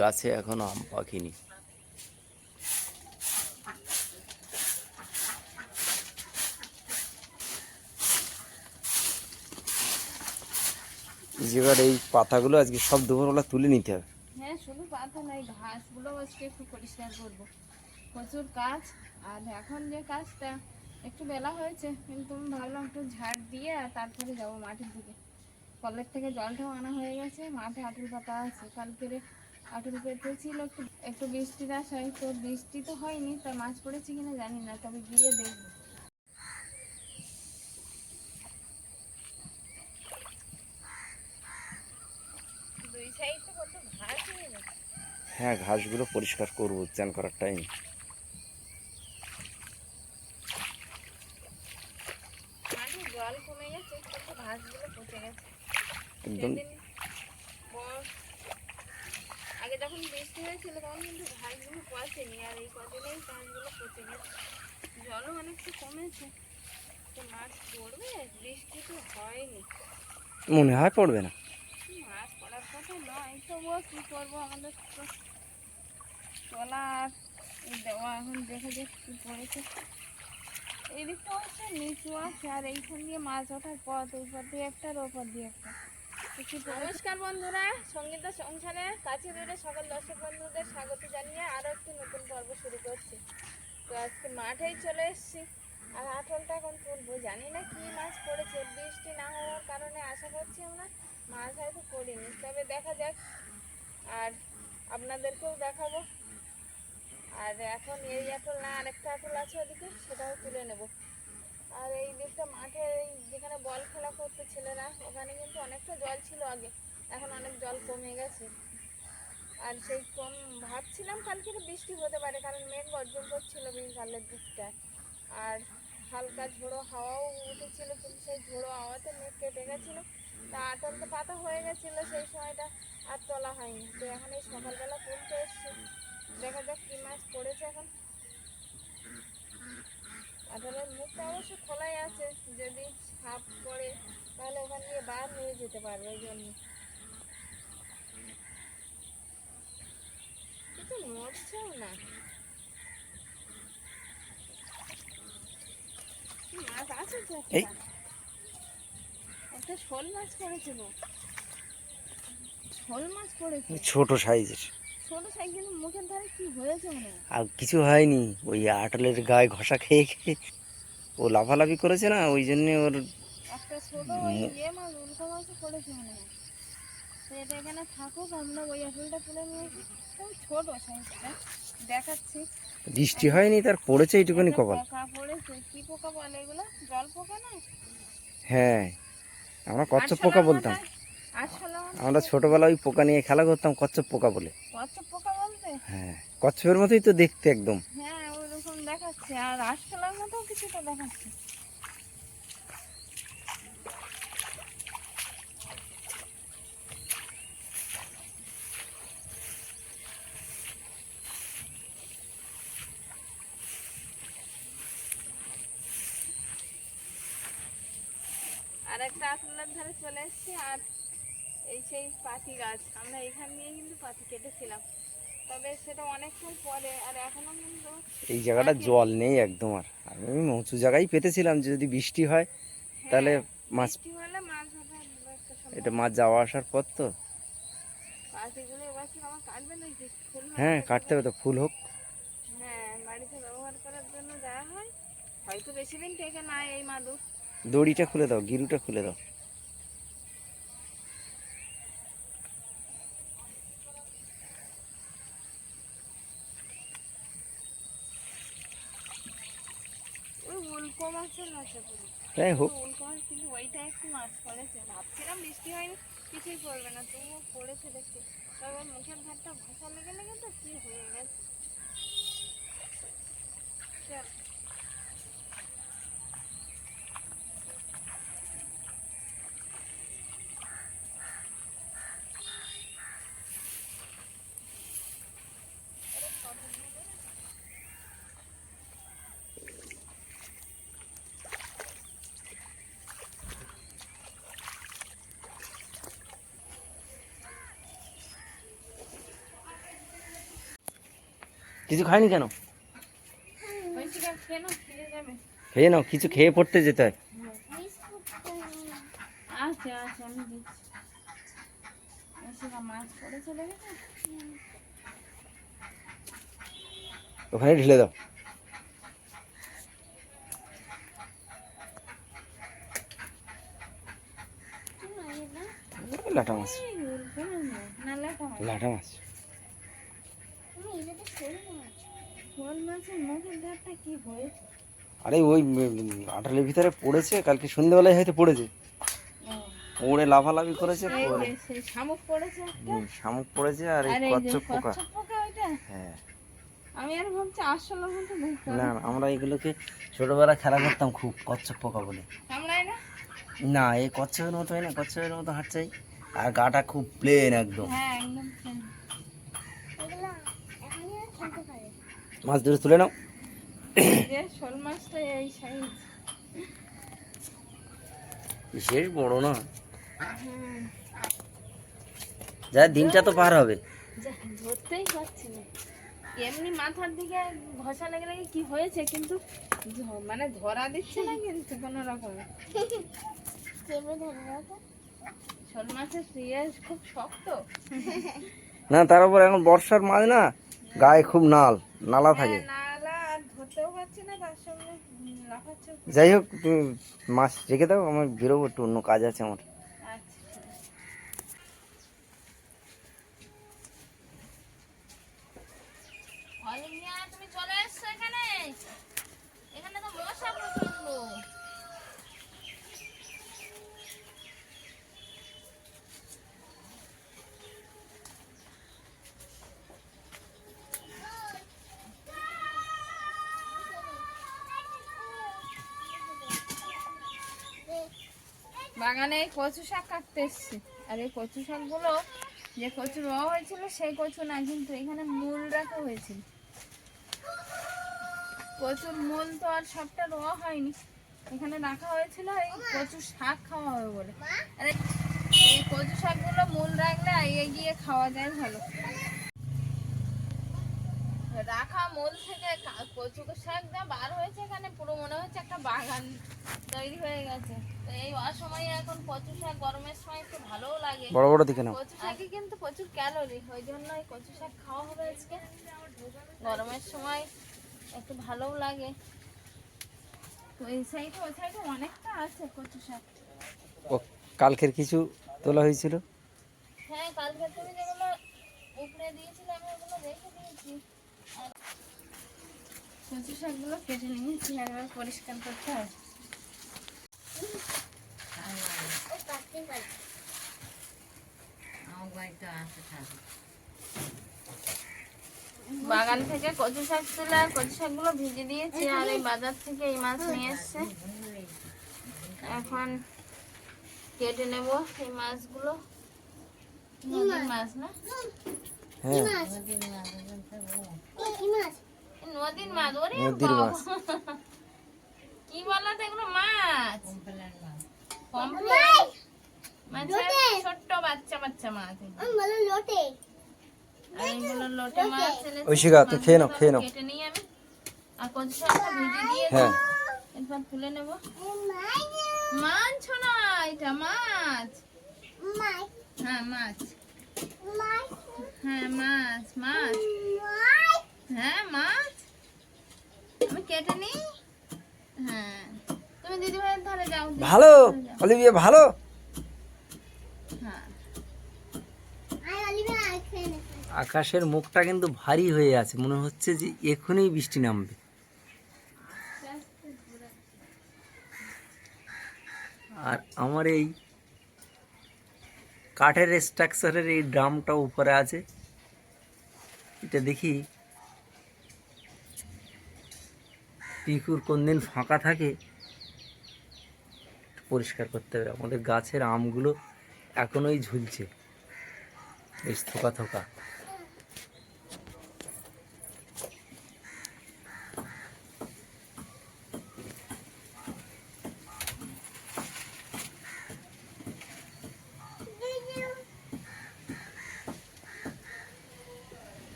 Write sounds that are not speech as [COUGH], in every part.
গাছে এখনও আম পাখিনি জায়গার এই পাতাগুলো আজকে সব দুপুরবেলা তুলে নিতে হবে। হ্যাঁ শুধু পাতা নাই ঘাসগুলো আজকে একটু পরিষ্কার করব। প্রচুর কাজ আর এখন যে কাজটা একটু বেলা হয়েছে, কিন্তু আমি ভাবলাম একটু ঝাড় দিয়ে আর তারপরে যাব মাঠের দিকে। কলের থেকে জলটাও আনা হয়ে গেছে, মাঠে আটুল পাতা আছে। কালকেরে আটুল পেতে ছিল একটু একটু বৃষ্টির আশায় তো বৃষ্টি তো হয়নি তাই মাছ পড়েছে কিনা জানি না তবে গিয়ে দেখব। হয়ে ঘাসগুলো পরিষ্কার করব চান করার টাইম মাঠে জল কমে গেছে কিন্তু ঘাসগুলো পচে গেছে। একদম সেদিন বর- আগে যখন বৃষ্টি হয়েছিল তখন কিন্তু ঘাসগুলো পচেনি আর এই কদিনেই ঘাসগুলো পচে গেছে জলও অনেকটা কমেছে। তো মাছ পড়বে? বৃষ্টি তো হয়নি। মনে হয় পড়বে না। মাছ পড়ার কথা নয় তবুও কী করব? আমাদের তো চলা আর এই দেওয়া এখন দেখা কী পড়েছে। এই দিকটা হচ্ছে নিচু আছে আর এইখান দিয়ে মাছ ওঠার পথ ওই পথ দিয়ে একটা আর ওপর দিয়ে একটা? নমস্কার বন্ধুরা, সঙ্গীতা সংসারে কাছে দূরে সকল দর্শক বন্ধুদের স্বাগত জানিয়ে আরও একটি নতুন পর্ব শুরু করছি। তো আজকে মাঠেই চলে এসেছি। আর আঠলটা এখন তুলবো। জানি না কি মাছ পড়েছে, বৃষ্টি না হওয়ার কারণে আশা করছি আমরা মাছ হয়তো পড়িনি। তবে দেখা যাক। আর আপনাদেরকেও দেখাবো। আর এখন এই আটল না আরেকটা আটল আছে ওদিকে, সেটাও তুলে নেব। আর এই দিকটা মাঠে যেখানে বল খেলা করতো ছেলেরা, ওখানে কিন্তু অনেকটা জল ছিল আগে। এখন অনেক জল কমে গেছে। আর সেই কম, ভাবছিলাম কালকে বৃষ্টি হতে পারে, কারণ মেঘ গর্জন করছিল বিকালের দিকটায় আর হালকা ঝোড়ো হাওয়াও উঠেছিল, কিন্তু সেই ঝোড়ো হাওয়াতে মেঘ কেটে গেছিল। তা আটল তো পাতা হয়ে গেছিল সেই সময়টা, আর তোলা হয়নি। তো এখন এই সকালবেলা তুলতে এসছি। দেখা যাক কী মাছ পড়েছে এখন। আটলের মুখটা অবশ্য খোলাই আছে যদি সাপ পড়ে তাহলে ওখান দিয়ে বার হয়ে যেতে পারবে ওই জন্য। কিছু মরছেও না। মাছ আছে তো একটা একটা শোল মাছ পড়েছিল। শোল মাছ পড়েছে ছোট সাইজের। আর কিছু হয়নি। ওই আটলের গায়ে ঘষা খেয়ে খেয়ে ও লাফালাফি করেছে না ওই জন্যে ওর ইয়ে বৃষ্টি হয়নি তার পড়েছে এইটুকুনি কপাল। হ্যাঁ আমরা কচ্ছপ পোকা বলতাম। আমরা ছোটবেলায় ওই পোকা নিয়ে খেলা করতাম কচ্ছপ পোকা বলে। কচ্ছপ পোকা বলতে? হ্যাঁ কচ্ছপের মতোই তো দেখতে একদম। হ্যাঁ দেখাচ্ছে। আর আশফলার মতো কিছুটা দেখাচ্ছে। আর একটা আসলার ধারে চলে এসেছি। আর এই সেই পাতি গাছ। আমরা এখান দিয়ে কিন্তু পাতি কেটেছিলাম। তবে সেটা অনেকক্ষণ পরে আর এখনও কিন্তু এই জায়গাটা জল নেই একদম আর। আমি উঁচু জায়গায় পেতেছিলাম যে যদি বৃষ্টি হয় তাহলে মাছ এটা মাছ যাওয়া আসার পর তো। হ্যাঁ কাটতে হবে তো ফুল হোক। হ্যাঁ বাড়িতে ব্যবহার করার জন্য দেওয়া হয় হয়তো বেশি দিন থেকে না এই মাদুর। দড়িটা খুলে দাও গিরুটা খুলে দাও ওই পুরো হোক। কিন্তু ওইটা একটু মাছ পড়েছে ভাবছিলাম বৃষ্টি হয়নি কিছুই পড়বে না তবুও পড়েছে দেখছি তবে মুখের ভাতটা ভাষা লেগে লেগে তো কি হয়ে গেছে? কিছু খায়নি কেন? খেয়ে নাও কিছু খেয়ে পড়তে যেতে হয়। আচ্ছা আচ্ছা ওখানে ঢেলে দাও। লাটা মাছ। লাটা মাছ শোল মাছের মুখের ধারটা কি হয়েছে আরে ওই আটালের ভিতরে পড়েছে? কালকে সন্ধ্যেবেলায় হয়তো পড়েছে। পড়ে লাফালাফি করেছে শামুক পড়েছে শামুক পড়েছে আর এই কচ্ছপ পোকা। হ্যাঁ। আমি আর ভাবছি আসলে না আমরা এগুলোকে ছোটবেলা খেলা করতাম খুব কচ্ছপ পোকা বলে। না? না এই কচ্ছপের মতো হয় না কচ্ছপের মতো হাঁটছে। আর গাটা খুব প্লেন একদম। হ্যাঁ একদম। মাছ ধরে তুলে নাও। শোল মাছটা এই সাইজ বিশেষ বড় না। যা দিনটা তো পার হবে। যা, ধরতেই পারছি না। এমনি মাথার দিকে ঘষা লেগে লেগে কি হয়েছে কিন্তু মানে ধরা দিচ্ছে না কিন্তু কোনো রকমে। শোল মাছের খুব শক্ত। না তার উপর এখন বর্ষার মাছ না। গায়ে খুব নাল নালা থাকে। হ্যাঁ, লাফাচ্ছে যাই হোক তুমি মাছ রেখে দাও আমার বেরোবো একটু অন্য কাজ আছে আমার। বাগানে এই কচু শাক কাটতে এসছি। আর এই কচু শাকগুলো যে কচু র হয়েছিল, সেই কচু না, কিন্তু এখানে মূল রাখা হয়েছিল। কচুর মূল তো আর সবটা র হয়নি। এখানে রাখা হয়েছিল এই কচু শাক খাওয়া হবে বলে। আর এই কচু শাকগুলো মূল রাখলে এগিয়ে খাওয়া যায় ভালো। রাখা মূল থেকে কচু শাক যা বার হয়েছে এখানে, পুরো মনে হচ্ছে একটা বাগান। তৈরি হয়ে গেছে। তো এই অসময়ে এখন কচু শাক গরমের সময় একটু ভালোও লাগে। বড় বড় দিকে নাও। কচু শাকে কিন্তু প্রচুর ক্যালোরি ওই জন্য এই কচু শাক খাওয়া হবে আজকে। গরমের সময় একটু ভালোও লাগে। তো এই সাইডে ওই সাইডে অনেকটা আছে কচু শাক। ও কালকের কিছু তোলা হয়েছিল? হ্যাঁ কালকে তুমি যেগুলো উপরে দিয়েছিলে আমি ওগুলো রেখে দিয়েছি। কচু শাকগুলো কেটে নিয়েছি একবার পরিষ্কার করতে হবে। বাগান থেকে কচু শাক তুলে আর কচু শাকগুলো ভিজে দিয়েছি আর এই বাজার থেকে এই মাছ নিয়ে এসছে এখন কেটে নেব এই মাছগুলো নদীর মাছ না হ্যাঁ নদীর মাছ ওরে। বাবা। কি বলো তো এগুলো? মাছ। ছোট্ট বাচ্চা বাচ্চা মাছ লোটে। ঐশিকা, তুই খেয়ে নাও, খেয়ে নাও। হ্যাঁ। এরপর তুলে নেব। মাছ না এটা মাছ। হ্যাঁ মাছ। হ্যাঁ মাছ মাছ। হ্যাঁ মাছ। আমি কেটে নিই। হ্যাঁ। তুমি দিদি ধারে যাও। ভালো অলিভিয়া ভালো? হ্যাঁ। আকাশের মুখটা কিন্তু ভারী হয়ে আছে। মনে হচ্ছে যে এখনই বৃষ্টি নামবে। আর আমার এই কাঠের স্ট্রাকচারের এই ড্রামটা উপরে আছে। এটা দেখি পিকুর কোন দিন ফাঁকা থাকে পরিষ্কার করতে হবে। আমাদের গাছের আমগুলো এখনোই ঝুলছে। এই থোকা থোকা।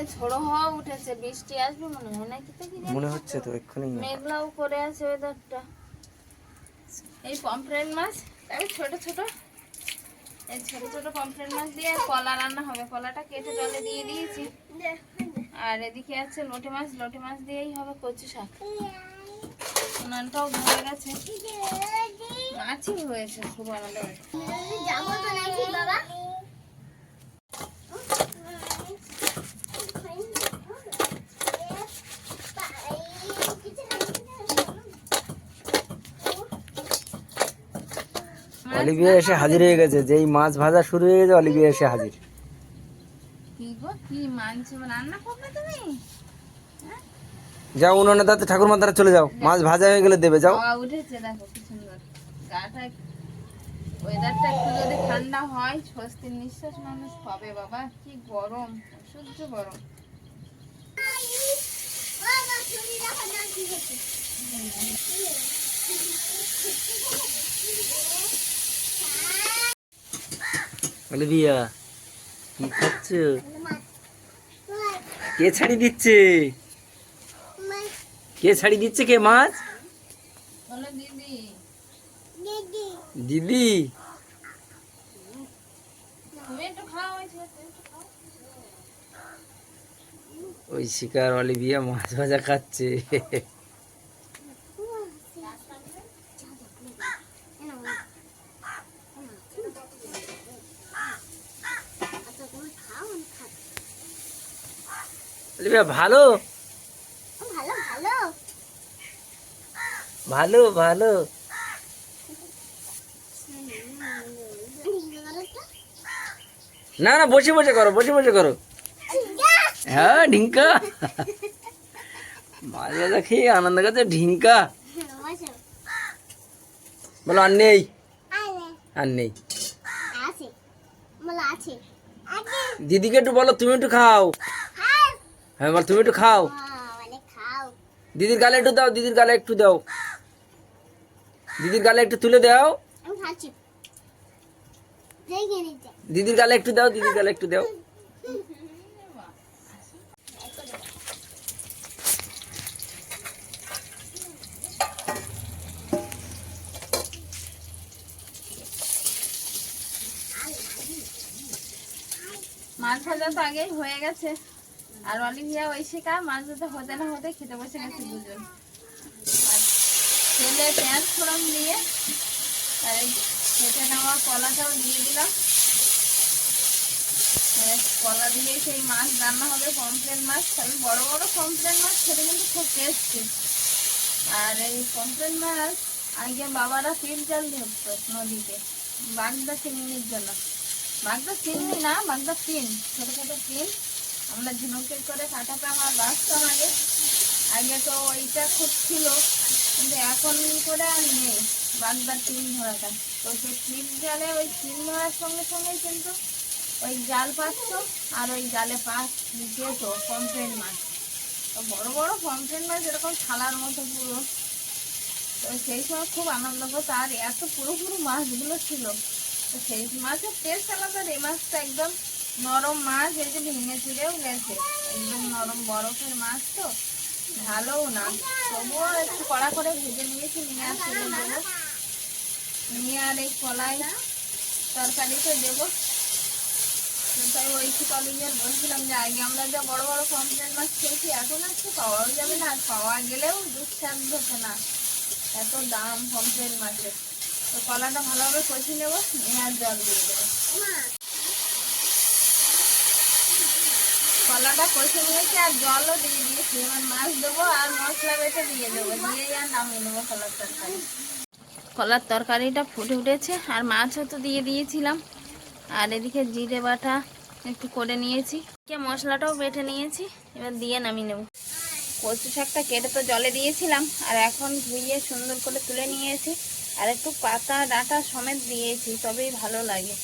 বাইরে ঝোড়ো হওয়া উঠেছে বৃষ্টি আসবে মনে হয় নাকি তো কি মনে হচ্ছে তো এক্ষুনি মেঘলাও করে আছে ওয়েদারটা এই পমফ্রেট মাছ তবে ছোট ছোট এই ছোট ছোট পমফ্রেট মাছ দিয়ে কলা রান্না হবে। কলাটা কেটে জলে দিয়ে দিয়েছি। আর এদিকে আছে লোটে মাছ লোটে মাছ দিয়েই হবে কচু শাক। উনানটাও ধরে গেছে। মাছই হয়েছে শুধু আমাদের বাড়িতে। অলিভিয়া এসে হাজির হয়ে গেছে। যেই মাছ ভাজা শুরু হয়ে গেছে অলিভিয়া এসে হাজির। কি গো কি মাংস রান্না করবে তুমি? যাও উনুনে তাতে ঠাকুরমার দ্বারা চলে যাও। মাছ ভাজা হয়ে গেলে দেবে যাও। উঠেছে দেখো কি সুন্দর। গাটা ওয়েদারটা একটু যদি ঠান্ডা হয় স্বস্তির নিঃশ্বাস মানুষ পাবে বাবা। কি গরম অসহ্য গরম। [LAUGHS] [LAUGHS] অলিভিয়া কি খাচ্ছ? কে ছাড়ি দিচ্ছে? কে ছাড়ি দিচ্ছে কে মাছ? দিদি। ওই শিকার অলিভিয়া মাছ ভাজা খাচ্ছে অলিভিয়া ভালো? ভালো ভালো। না না বসে বসে করো বসে বসে করো। হ্যাঁ ঢিঙ্কা। মাছ ভাজা খেয়ে আনন্দ করছে ঢিঙ্কা। বলো আর নেই? আর নেই। দিদিকে একটু বলো তুমি একটু খাও। হ্যাঁ বল, তুমি একটু খাও। দিদির গালে একটু দাও, দিদির গালে একটু দাও। দিদির গালে একটু তুলে দাও। দিদির গালে একটু দাও, দিদির গালে একটু দাও। মাছ ভাজা তো আগেই হয়ে গেছে। আর অলিভিয়া শেখা মাছ ভাজা হতে না হতে খেতে বসে গেছে দুজন। তেলে পেঁয়াজ ফোড়ন দিয়ে এই কেটে নেওয়া কলাটাও দিয়ে দিলাম। কলা দিয়ে সেই মাছ রান্না হবে, পমফ্রেট মাছ। তবে বড় বড় পমফ্রেট মাছ খেতে কিন্তু খুব টেস্টি আর এই পমফ্রেট মাছ আগে বাবারা তিল জাল ধরতো নদীতে বাগদা চিংড়ির জন্য। বাগদা চিংড়ি না বাগদা তিন ছোট ছোট তিন আমরা ঝিনুকের করে কাটাতাম আমার বাঁচতাম আগে আগে তো ওইটা খুব ছিল, কিন্তু এখন করে আর নেই। বাগদার তিন ধরাটা। তো সেই ছিপ জালে ওই তিন ধরার সঙ্গে সঙ্গে কিন্তু ওই জাল পাচ্ছ আর ওই জালে পাস যেত পমফ্রেট মাছ। তো বড় বড় পমফ্রেট মাছ এরকম থালার মতো পুরো। তো সেই সময় খুব আনন্দ হতো। আর এত পুরো পুরো মাছগুলো ছিল। তো সেই মাছের টেস্ট আলাদা এই মাছটা একদম নরম মাছ, এই যে ভেঙে চুড়েও গেছে। একদম নরম বরফের মাছ তো। ভালোও না। তবুও একটু কড়া করে ভেজে নিয়েছি, নিয়ে আর দেবো নিয়ে আর এই কলাই তরকারিতে দেবো। তাই ওই কি কলেজের বলছিলাম যে, আগে আমরা যা বড় বড় কমপ্লেন মাছ খেয়েছি, এখন আর তো পাওয়াও যাবে না। আর পাওয়া গেলেও দুঃসাধ্য হচ্ছে না এত দাম কমপ্লেন মাছের। তো কলাটা ভালোভাবে কষি নেব, নিয়ে আর জল দিয়ে দেবো। কলাটা কষে নিয়েছি আর জলও দিয়ে দিয়েছি। এবার মাছ দেবো আর মশলা বেটে দিয়ে দেবো। দিয়ে আর নামিয়ে নেব কলার তরকারি। কলার তরকারিটা ফুটে উঠেছে আর মাছও তো দিয়ে দিয়েছিলাম। আর এদিকে জিরে বাটা একটু করে নিয়েছি। কে মশলাটাও বেটে নিয়েছি। এবার দিয়ে নামিয়ে নেব। কচু শাকটা কেটে তো জলে দিয়েছিলাম আর এখন ধুইয়ে সুন্দর করে তুলে নিয়েছি। আর একটু পাতা ডাঁটা সমেত দিয়েছি, তবেই ভালো লাগে।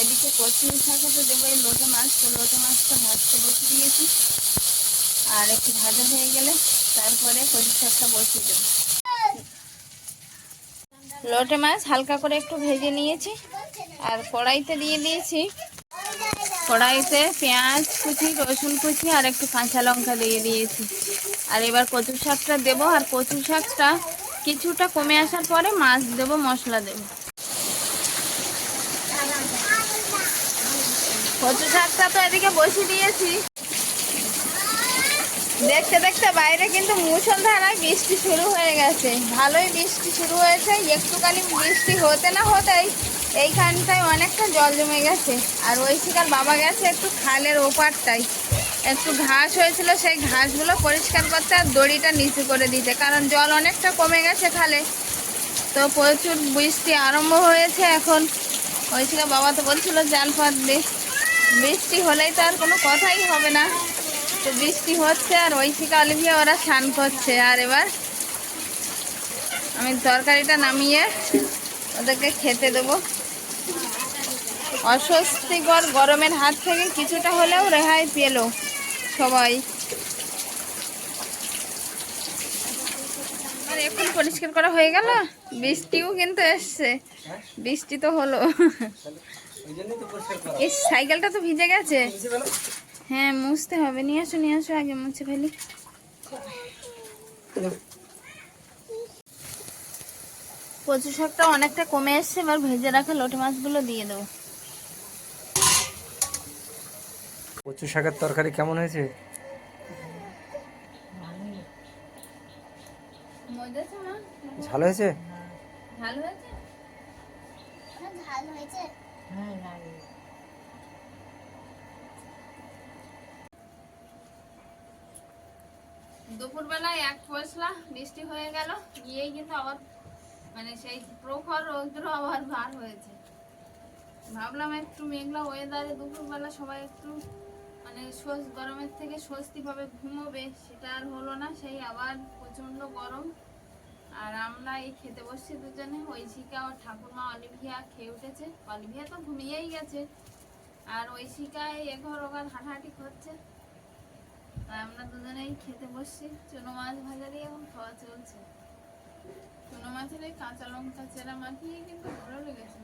এদিকে কচু শাকে তো দেবো, এই লোটে মাছ, তো লোটে মাছটা ভাজতে বসে দিয়েছি। আর একটু ভাজা হয়ে গেলে তারপরে কচু শাকটা বসিয়ে দেবো। লোটে মাছ হালকা করে একটু ভেজে নিয়েছি, আর কড়াইতে দিয়ে দিয়েছি কড়াইতে পেঁয়াজ কুচি, রসুন কুচি, আর একটু কাঁচা লঙ্কা দিয়ে দিয়েছি। আর এবার কচু শাকটা দেবো, আর কচু শাকটা কিছুটা কমে আসার পরে মাছ দেবো, মশলা দেবো। কচু শাকটা তো এদিকে বসিয়ে দিয়েছি। দেখতে দেখতে বাইরে কিন্তু মুসলধারায় বৃষ্টি শুরু হয়ে গেছে। ভালোই বৃষ্টি শুরু হয়েছে, একটুখানি বৃষ্টি হতে না হতেই এইখানটায় অনেকটা জল জমে গেছে। আর ওই শিকার বাবা গেছে একটু খালের ওপারটাই একটু ঘাস হয়েছিল, সেই ঘাসগুলো পরিষ্কার করতে আর দড়িটা নিচু করে দিতে, কারণ জল অনেকটা কমে গেছে খালে। তো প্রচুর বৃষ্টি আরম্ভ হয়েছে এখন। ওই শিকার বাবা তো বলছিল, জাল দে। বৃষ্টি হলেই তো আর কোনো কথাই হবে না। তো বৃষ্টি হচ্ছে আর ঐশিকা অলিভিয়া ওরা স্নান করছে। আর এবার আমি তরকারিটা নামিয়ে ওদেরকে খেতে দেবো। অস্বস্তিকর গরমের হাত থেকে কিছুটা হলেও রেহাই পেল সবাই। আর এখন পরিষ্কার করা হয়ে গেল। বৃষ্টিও কিন্তু এসছে। বৃষ্টি তো হলো। এই সাইকেলটা তো ভিজে গেছে। হ্যাঁ মুছতে হবে। নিয়ে আসো নিয়ে আসো আগে মুছে ফেলি। কচু শাকটা অনেকটা কমে এসছে এবার ভেজে রাখা লোটে মাছগুলো দিয়ে দেবো। কচু শাকের তরকারি কেমন হয়েছে? মজেছে মা ঝাল হয়েছে? ভালো হয়েছে। দুপুরবেলায় এক পয়সা বৃষ্টি হয়ে গেল, গিয়েই কিন্তু আবার মানে সেই প্রখর রৌদ্র আবার বার হয়েছে। ভাবলাম একটু মেঘলা ওয়েদারে দুপুরবেলা সবাই একটু মানে গরমের থেকে স্বস্তি পাবে ঘুমোবে, সেটা আর হলো না, সেই আবার প্রচণ্ড গরম। আর আমরা এই খেতে বসছি দুজনে ঐশিকা ও ঠাকুরমা অলিভিয়া খেয়ে উঠেছে। অলিভিয়া তো ঘুমিয়েই গেছে। আর ঐশিকা এঘর ওঘর হাঁটাহাঁটি করছে। আর আমরা দুজনেই খেতে বসছি। চুনো মাছ ভাজা দিয়ে এখন খাওয়া চলছে। চুনো মাছের এই কাঁচা লঙ্কা চেরা মাখিয়ে কিন্তু ভালো লেগেছে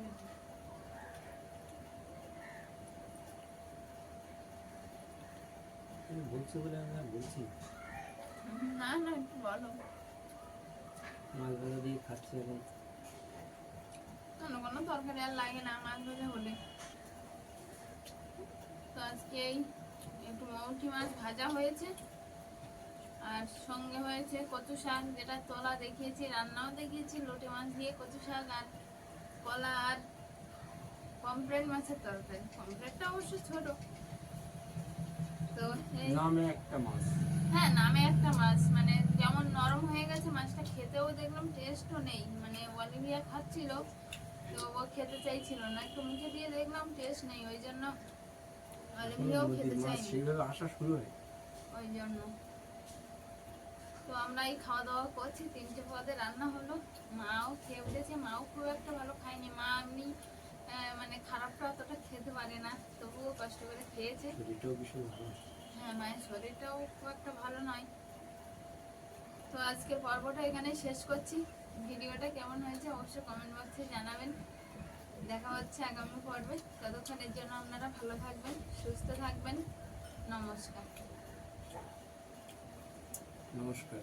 বলছি বলে আমরা বলছি না না একটু বলো। মাছ ভাজা দিয়ে খাচ্ছি এখন। অন্য কোনো তরকারি আর লাগে না মাছ ভাজা হলে। তো আজকে একটু মৌটি মাছ ভাজা হয়েছে আর সঙ্গে হয়েছে কচু শাক যেটা তোলা দেখিয়েছি রান্নাও দেখিয়েছি লোটে মাছ দিয়ে কচু শাক আর কলা আর পমফ্রেট মাছের তরকারি। পমফ্রেটটা অবশ্য ছোট। তো নামে একটা মাছ। হ্যাঁ নামে একটা মাছ মানে যেমন নরম হয়ে গেছে মাছটা খেতেও দেখলাম টেস্টও নেই। মানে অলিভিয়া খাচ্ছিল তো ও খেতে চাইছিল না। একটু মুখে দিয়ে দেখলাম টেস্ট নেই ওই জন্য অলিভিয়াও খেতে চাইনি। আসা শুরু হয়। ওই জন্য। তো আমরা এই খাওয়া দাওয়া করছি তিনটে পদে রান্না হলো। মাও খেয়ে উঠেছে মাও খুব একটা ভালো খায়নি। মা এমনি মানে খারাপটা অতটা খেতে পারে না তবুও কষ্ট করে খেয়েছে। হ্যাঁ মায়ের শরীরটাও খুব একটা ভালো নয়। তো আজকে পর্বটা এখানে শেষ করছি। ভিডিওটা কেমন হয়েছে অবশ্যই কমেন্ট বক্সে জানাবেন। দেখা হচ্ছে আগামী পর্বে। ততক্ষণের জন্য আপনারা ভালো থাকবেন, সুস্থ থাকবেন। নমস্কার। নমস্কার।